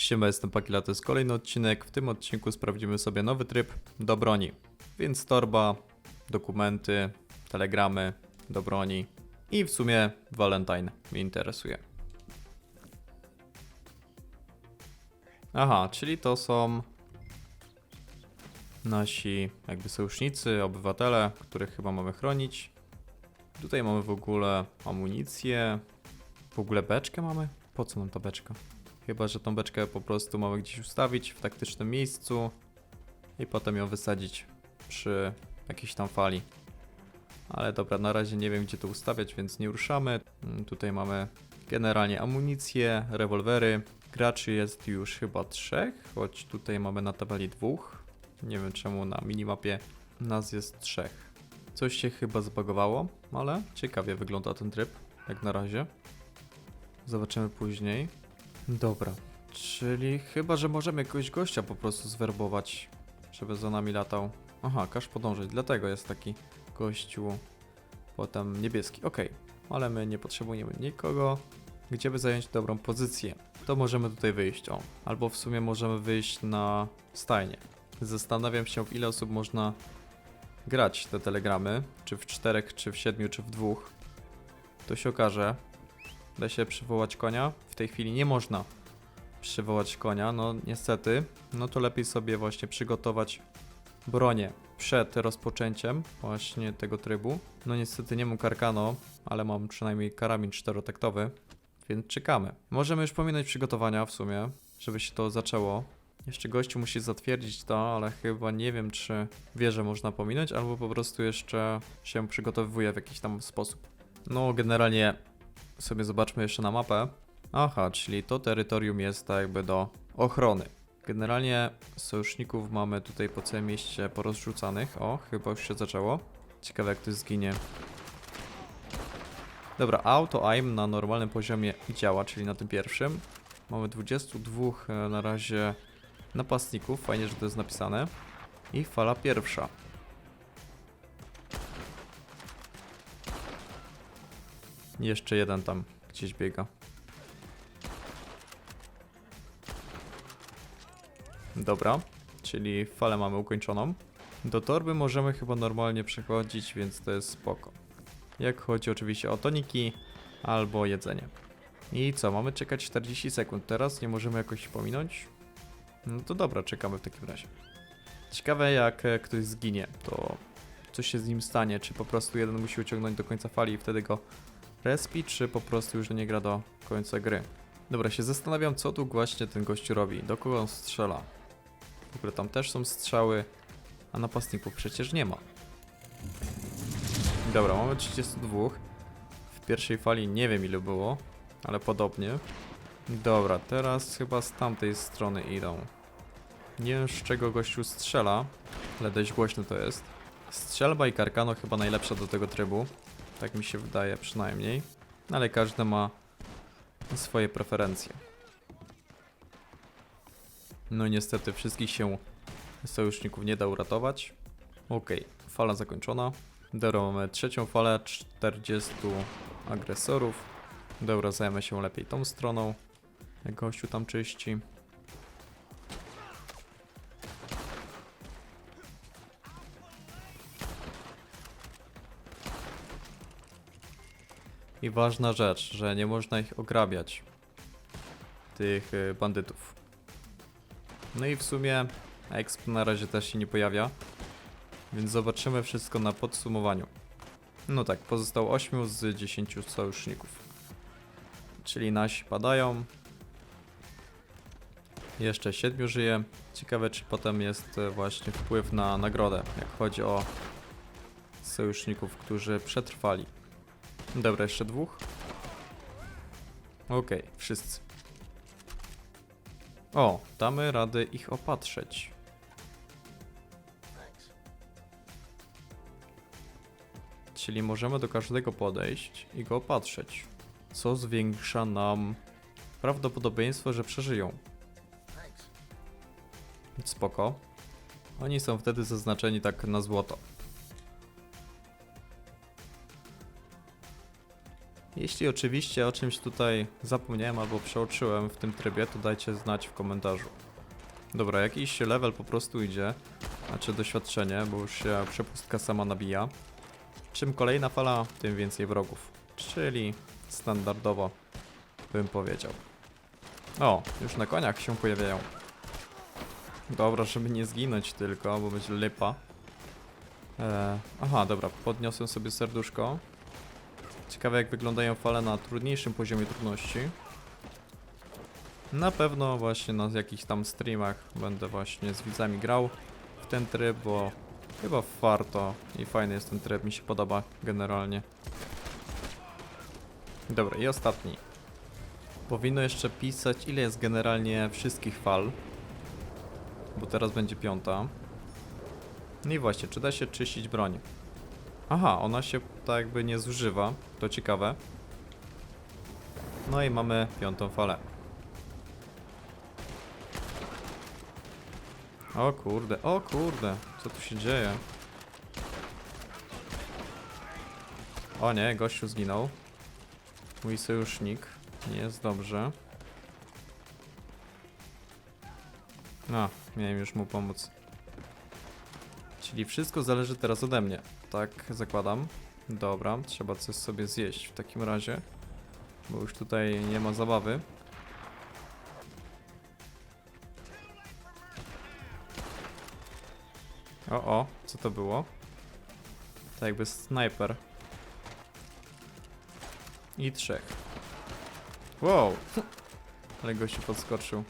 Siema, jestem Pakila, to jest kolejny odcinek. W tym odcinku sprawdzimy sobie nowy tryb do broni. Więc torba, dokumenty, telegramy do broni i w sumie Valentine mnie interesuje. Aha, czyli to są nasi jakby sojusznicy, obywatele, których chyba mamy chronić. Tutaj mamy w ogóle amunicję. W ogóle beczkę mamy? Po co nam ta beczka? Chyba, że tą beczkę po prostu mamy gdzieś ustawić w taktycznym miejscu i potem ją wysadzić przy jakiejś tam fali. Ale dobra, na razie nie wiem gdzie to ustawiać, więc nie ruszamy. Mm, Tutaj mamy generalnie amunicję, rewolwery. Graczy jest już chyba trzech, choć tutaj mamy na tabeli dwóch. Nie wiem czemu na minimapie nas jest trzech. Coś się chyba zbagowało, ale ciekawie wygląda ten tryb, jak na razie. Zobaczymy później. Dobra, czyli chyba, że możemy jakiegoś gościa po prostu zwerbować, żeby za nami latał. Aha, każ podążyć, dlatego jest taki gościu potem niebieski. Okej, ale my nie potrzebujemy nikogo. Gdzie by zająć dobrą pozycję? To możemy tutaj wyjść, o. Albo w sumie możemy wyjść na stajnię. Zastanawiam się, w ile osób można grać te telegramy. Czy w czterech, czy w siedmiu, czy w dwóch. To się okaże. Da się przywołać konia? W tej chwili nie można przywołać konia, no niestety. No to lepiej sobie właśnie przygotować bronię przed rozpoczęciem właśnie tego trybu. No niestety nie mam karkano, ale mam przynajmniej karabin czterotaktowy, więc czekamy. Możemy już pominąć przygotowania w sumie, żeby się to zaczęło. Jeszcze gościu musi zatwierdzić to, ale chyba nie wiem, czy wie, że można pominąć, albo po prostu jeszcze się przygotowuje w jakiś tam sposób. No, generalnie sobie zobaczmy jeszcze na mapę. Aha, czyli to terytorium jest tak jakby do ochrony. Generalnie sojuszników mamy tutaj po całym mieście porozrzucanych. O, chyba już się zaczęło. Ciekawe jak to zginie. Dobra, auto aim na normalnym poziomie działa, czyli na tym pierwszym. Mamy 22 e, na razie napastników, fajnie, że to jest napisane. I fala pierwsza. Jeszcze jeden tam gdzieś biega. Dobra, czyli falę mamy ukończoną. Do torby możemy chyba normalnie przechodzić, więc to jest spoko. Jak chodzi oczywiście o toniki albo jedzenie. I co, mamy czekać 40 sekund teraz, nie możemy jakoś pominąć? No to dobra, czekamy w takim razie. Ciekawe jak e, ktoś zginie, to co się z nim stanie, czy po prostu jeden musi uciągnąć do końca fali i wtedy go respi, czy po prostu już nie gra do końca gry. Dobra, się zastanawiam co tu właśnie ten gościu robi, do kogo on strzela. W ogóle tam też są strzały, a napastników przecież nie ma. Dobra, mamy 32. W pierwszej fali nie wiem ile było, ale podobnie. Dobra, teraz chyba z tamtej strony idą. Nie wiem z czego gościu strzela, ale dość głośno to jest. Strzelba i karkano chyba najlepsza do tego trybu. Tak mi się wydaje przynajmniej. Ale każdy ma swoje preferencje. No niestety wszystkich się sojuszników nie da uratować. Okej, fala zakończona. Dobra, mamy trzecią falę, 40 agresorów. Dobra, zajmę się lepiej tą stroną. Gościu tam czyści. I ważna rzecz, że nie można ich ograbiać. Tych y, bandytów. No i w sumie exp na razie też się nie pojawia. Więc zobaczymy wszystko na podsumowaniu. No tak, pozostało 8 z 10 sojuszników. Czyli nasi padają. Jeszcze 7 żyje. Ciekawe czy potem jest e, właśnie wpływ na nagrodę, jak chodzi o sojuszników, którzy przetrwali. Dobra, jeszcze dwóch. Okej, wszyscy. O, damy radę ich opatrzeć. Czyli możemy do każdego podejść i go opatrzeć, co zwiększa nam prawdopodobieństwo, że przeżyją. Spoko. Oni są wtedy zaznaczeni tak na złoto. Jeśli oczywiście o czymś tutaj zapomniałem albo przeoczyłem w tym trybie, to dajcie znać w komentarzu. Dobra, jakiś level po prostu idzie, znaczy doświadczenie, bo już się przepustka sama nabija. Czym kolejna fala, tym więcej wrogów, czyli standardowo bym powiedział. O, już na koniach się pojawiają. Dobra, żeby nie zginąć tylko, bo będzie lipa. Eee, aha, dobra, podniosłem sobie serduszko. Ciekawe jak wyglądają fale na trudniejszym poziomie trudności. Na pewno właśnie na jakichś tam streamach będę właśnie z widzami grał w ten tryb, bo chyba warto i fajny jest ten tryb, mi się podoba generalnie. Dobra, i ostatni. Powinno jeszcze pisać ile jest generalnie wszystkich fal, bo teraz będzie piąta. No i właśnie, czy da się czyścić broń? Aha, ona się tak jakby nie zużywa, to ciekawe. No i mamy piątą falę. O kurde, o kurde, co tu się dzieje? O nie, gościu zginął. Mój sojusznik, nie jest dobrze. A, miałem już mu pomóc. Czyli wszystko zależy teraz ode mnie. Tak zakładam. Dobra, trzeba coś sobie zjeść w takim razie. Bo już tutaj nie ma zabawy. O, o, co to było? Tak jakby snajper. I trzech. Wow! Ale gościu podskoczył.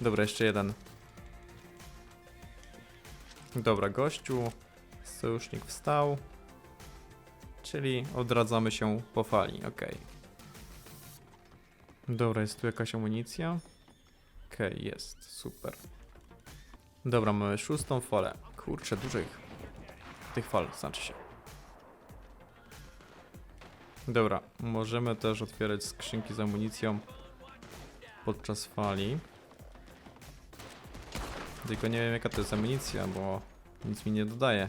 Dobra, jeszcze jeden. Dobra, gościu. Sojusznik wstał. Czyli odradzamy się po fali, ok. Dobra, jest tu jakaś amunicja. Okej, jest, super. Dobra, mamy szóstą falę. Kurczę, dużych. Tych fal, znaczy się. Dobra, możemy też otwierać skrzynki z amunicją podczas fali. Tylko nie wiem jaka to jest amunicja, bo nic mi nie dodaje.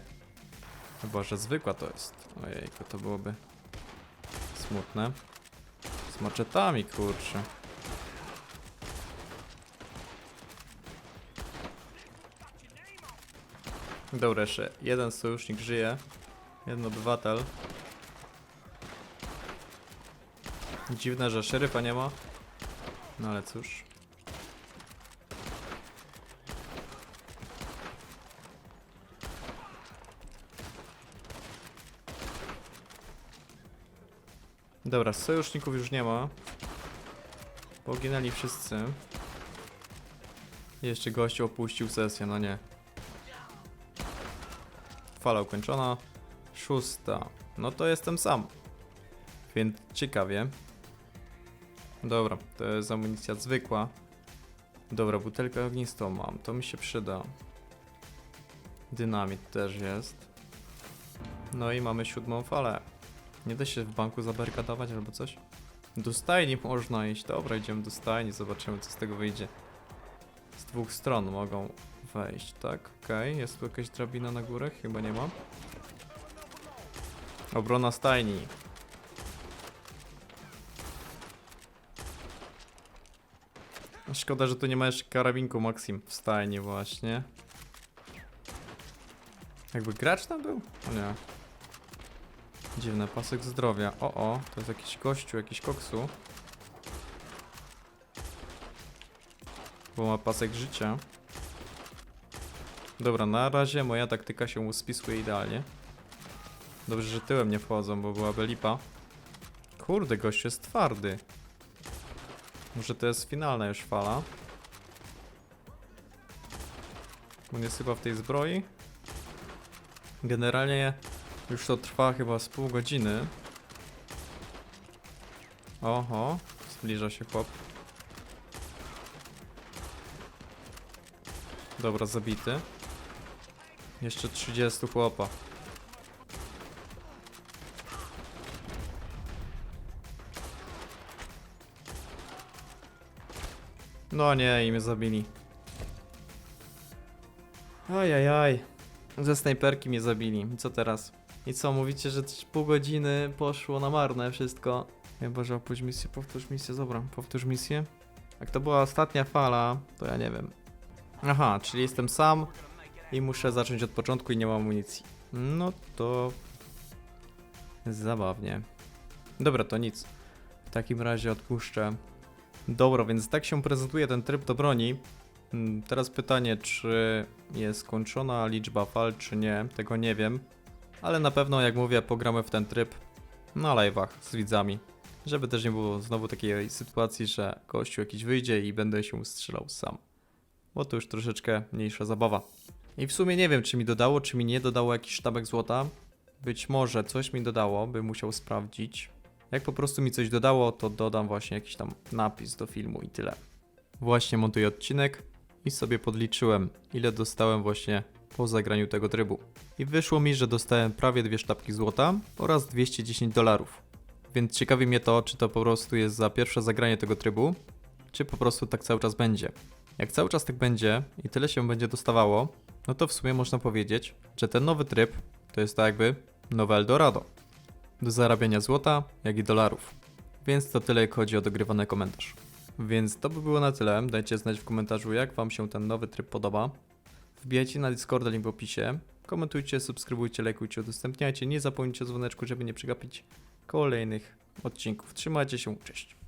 Chyba, że zwykła to jest. Ojejku, to byłoby smutne. Z maczetami, kurczę. Dobra, jeszcze jeden sojusznik żyje. Jeden obywatel. Dziwne, że szeryfa nie ma. No ale cóż. Dobra, sojuszników już nie ma. Poginęli wszyscy. Jeszcze gościu opuścił sesję, no nie. Fala ukończona. Szósta. No to jestem sam. Więc ciekawie. Dobra, to jest amunicja zwykła. Dobra, butelkę ognistą mam, to mi się przyda. Dynamit też jest. No i mamy siódmą falę. Nie da się w banku zabarykadować albo coś? Do stajni można iść. Dobra, idziemy do stajni, zobaczymy co z tego wyjdzie. Z dwóch stron mogą wejść, tak? Okej, jest tu jakaś drabina na górę? Chyba nie ma. Obrona stajni. Szkoda, że tu nie ma jeszcze karabinku Maxim w stajni właśnie. Jakby gracz tam był? O nie. Dziwne, pasek zdrowia. O, o, to jest jakiś gościu, jakiś koksu. Bo ma pasek życia. Dobra, na razie moja taktyka się spisuje idealnie. Dobrze, że tyłem nie wchodzą, bo byłaby lipa. Kurde, gość jest twardy. Może to jest finalna już fala. On jest chyba w tej zbroi. Generalnie już to trwa chyba z pół godziny. Oho, zbliża się chłop. Dobra, zabity. Jeszcze 30 chłopa. No nie, i mnie zabili. Ajajaj. Ze snajperki mnie zabili. Co teraz? I co, mówicie, że pół godziny poszło na marne wszystko. Chyba, że opuść misję, powtórz misję, dobra, powtórz misję. Jak to była ostatnia fala, to ja nie wiem. Aha, czyli jestem sam i muszę zacząć od początku i nie mam amunicji. No to... Zabawnie. Dobra, to nic. W takim razie odpuszczę. Dobra, więc tak się prezentuje ten tryb do broni. Mm, Teraz pytanie, czy jest skończona liczba fal, czy nie, tego nie wiem. Ale na pewno, jak mówię, pogramy w ten tryb na live'ach z widzami. Żeby też nie było znowu takiej sytuacji, że gościu jakiś wyjdzie i będę się strzelał sam. Bo to już troszeczkę mniejsza zabawa. I w sumie nie wiem, czy mi dodało, czy mi nie dodało jakiś sztabek złota. Być może coś mi dodało, bym musiał sprawdzić. Jak po prostu mi coś dodało, to dodam właśnie jakiś tam napis do filmu i tyle. Właśnie montuję odcinek i sobie podliczyłem, ile dostałem właśnie po zagraniu tego trybu. I wyszło mi, że dostałem prawie dwie sztabki złota oraz 210 dolarów. Więc ciekawi mnie to, czy to po prostu jest za pierwsze zagranie tego trybu, czy po prostu tak cały czas będzie. Jak cały czas tak będzie i tyle się będzie dostawało, no to w sumie można powiedzieć, że ten nowy tryb to jest tak jakby nowe Eldorado. Do zarabiania złota, jak i dolarów. Więc to tyle, jak chodzi o dogrywany komentarz. Więc to by było na tyle. Dajcie znać w komentarzu, jak Wam się ten nowy tryb podoba. Wbijajcie na Discorda, link w opisie. Komentujcie, subskrybujcie, lajkujcie, udostępniajcie. Nie zapomnijcie o dzwoneczku, żeby nie przegapić kolejnych odcinków. Trzymajcie się, cześć.